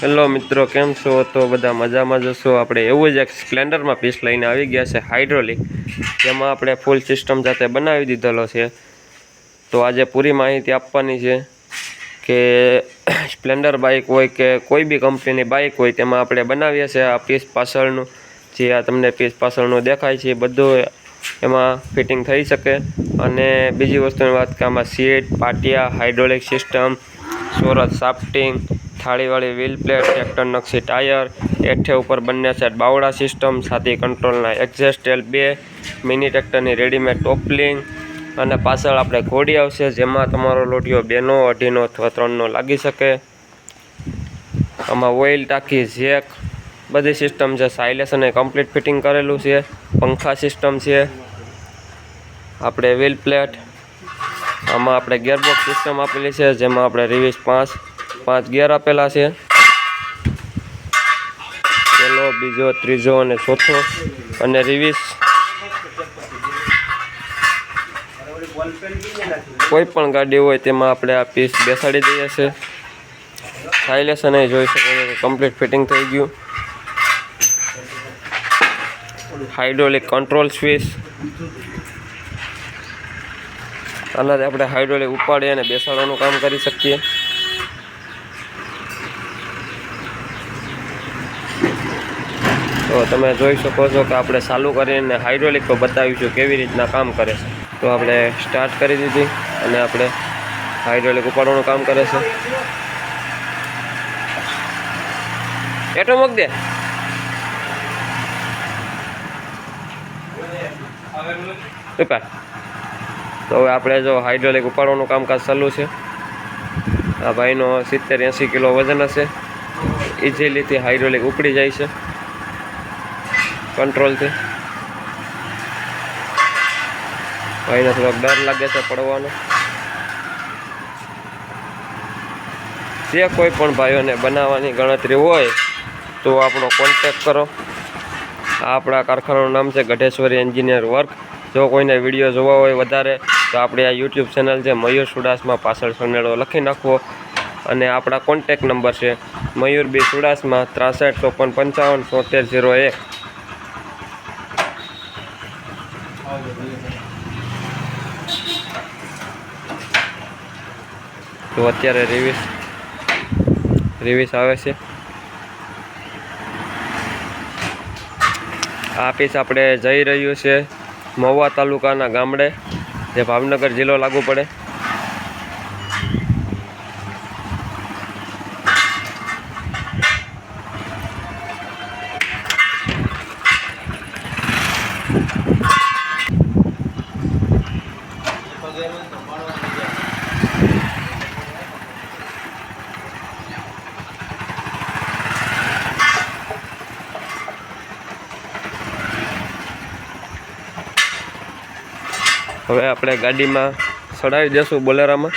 Hello મિત્રો, કેમ છો? તો બધા મજામાં જશો આપણે એવું જ એક સ્પ્લેન્ડરમાં પીસ લઈને આવી ગયા છે હાઇડ્રોલિક જેમાં આપણે ફૂલ સિસ્ટમ જાતે બનાવી દીધેલો છે. તો આજે પૂરી માહિતી આપવાની છે કે સ્પ્લેન્ડર બાઇક હોય કે કોઈ બી કંપનીની બાઇક હોય, તેમાં આપણે બનાવીએ છીએ આ પીસ પાછળનું, જે આ તમને પીસ પાછળનું દેખાય છે બધું એમાં ફિટિંગ થઈ શકે. અને બીજી વસ્તુની વાત કે આમાં સીટ પાટિયા હાઇડ્રોલિક સિસ્ટમ સોરત સાફ્ટિંગ થાળીવાળી વ્હીલ પ્લેટ, ટ્રેક્ટર નક્ષી ટાયર, એઠે ઉપર બંને સાઈડ બાવડા સિસ્ટમ, સાથી કંટ્રોલના એક્ઝેસ્ટ એલ બે, મિની ટ્રેક્ટરની રેડીમેડ ટોપલિંગ અને પાછળ આપણે ઘોડી આવશે, જેમાં તમારો લોટીઓ બેનો, અઢીનો અથવા ત્રણનો લાગી શકે. આમાં ઓઇલ ટાંકી ઝેક બધી સિસ્ટમ છે. સાઇલેસ અને કમ્પ્લીટ ફિટિંગ કરેલું છે. પંખા સિસ્ટમ છે. આપણે વ્હીલ પ્લેટ, આમાં આપણે ગેરબોક્સ સિસ્ટમ આપેલી છે, જેમાં આપણે રિવીસ પાંચ પાંચ ગિયર આપેલા છે. પહેલો, બીજો, ત્રીજો અને ચોથો અને રિવીસ. કોઈ પણ ગાડી હોય તેમાં આપણે આ પીસ બેસાડી દઈએ છીએ સાઇલેશન એ જોઈ શકો છો કમ્પ્લીટ ફિટિંગ થઈ ગયું. હાઇડ્રોલિક કંટ્રોલ સ્વિચ આનાથી આપણે હાઇડ્રોલિક ઉપાડી અને બેસાડવાનું કામ કરી શકીએ. તો તમે જોઈ શકો છો કે આપણે ચાલુ કરીને હાઇડ્રોલિક પર બતાવીશું કેવી રીતના કામ કરે છે. તો આપણે સ્ટાર્ટ કરી દીધી અને આપણે હાઇડ્રોલિક ઉપાડવાનું કામ કરે છે. એટો મૂક દે. તો હવે આપણે જો હાઇડ્રોલિક ઉપાડવાનું કામકાજ ચાલુ છે. આ ભાઈનો સિત્તેર એંસી કિલો વજન હશે. ઇઝીલીથી હાઇડ્રોલિક ઉપડી જાય છે. કંટ્રોલથી ભાઈને થોડોક ડર લાગે છે પડવાનો. જે કોઈ પણ ભાઈઓને બનાવવાની ગણતરી હોય, તો આપણો કોન્ટેક કરો. આપણા કારખાનાનું નામ છે ગઢેશ્વરી એન્જિનિયર વર્ક જો કોઈને વીડિયો જોવા હોય વધારે, તો આપણી આ યુટ્યુબ ચેનલ છે મયુર સુડાસમાં પાછળ સનેડો લખી નાખવો. અને આપણા કોન્ટેક નંબર છે મયુર બી સુડાસમાં ત્રાસઠ ચોપન પંચાવન સોતેર ઝીરો એક. તો અત્યારે રિવિસ રિવિસ આવે છે. આ પીસ આપણે જઈ રહ્યું છે મહુવા તાલુકાના ગામડે, જે ભાવનગર જિલ્લો લાગુ પડે. હવે આપણે ગાડીમાં ચડાવી દઈશું બોલેરામાં.